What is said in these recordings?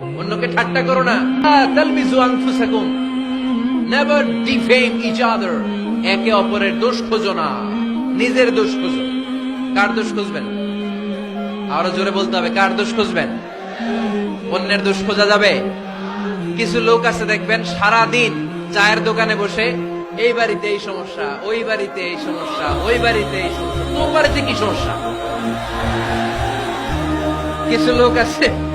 অন্যকে ঠাট্টা করো না। আনফুসাকুম নেভার ডিফেম ইচ আদার একে অপরের দোষ খোঁজো না। নিজের দোষ খোঁজো। কার দোষ খুঁজবেন? আরও জোরে বলতে হবে, কার দোষ খুঁজবেন? অন্যের দোষ খোঁজা যাবে। কিছু লোক আছে, দেখবেন সারা দিন চায়ের দোকানে বসে, এই বাড়িতে এই সমস্যা, ওই বাড়িতে এই সমস্যা, ওই বাড়িতে এই সমস্যা তোর বাড়িতে কি সমস্যা? কিছু লোক আছে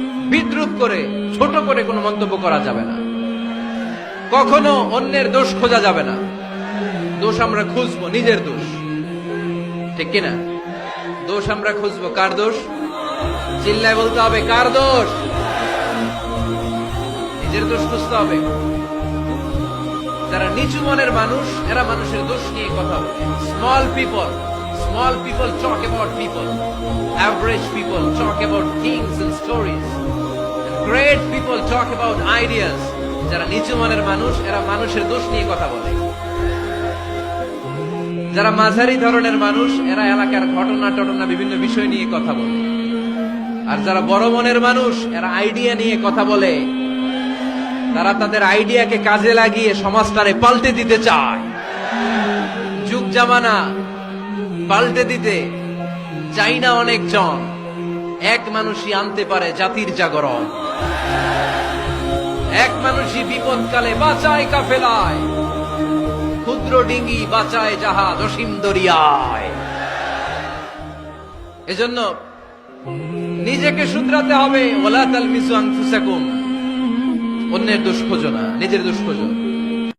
বিদ্রুপ করে, ছোট করে কোনো মন্তব্য করা যাবে না। কখনো অন্যের দোষ খোঁজা যাবে না। দোষ আমরা খুঁজবো, নিজের দোষ। ঠিক কিনা দোষ আমরা খুঁজবো, কার দোষ? চিল্লায় বলতে হবে, কার দোষ? নিজের দোষ খুঁজতে হবে। যারা নিচু মনের মানুষ, এরা মানুষের দোষ নিয়ে কথা বলে। Small people small people talk about people average people about things and stories great people talk about ideas যারা নিচু মনের মানুষ, এরা মানুষের দোষ নিয়ে কথা বলে। যারা মাঝারি ধরনের মানুষ, এরা এলাকার ঘটনা টটনা বিভিন্ন বিষয় নিয়ে কথা বলে। আর যারা বড় মনের মানুষ, এরা আইডিয়া নিয়ে কথা বলে। তারা তাদের আইডিয়াকে কাজে লাগিয়ে সমাজটারে পাল্টে দিতে চায়। যুগ জামানা, পাল্টে দিতে চাই না অনেক জন এক মানুষই আনতে পারে জাতির জাগরণ। এক মানুষই বিপদকালে বাঁচায় কাফেলায়। ক্ষুদ্র ডিঙ্গি বাঁচায় জাহাজ অসীম দরিয়ায়। এজন্য নিজেকে শুধরাতে হবে। ওলা তাল মিসু অন্যের দুষ্কোজনা নিজের দোষ খোঁজো।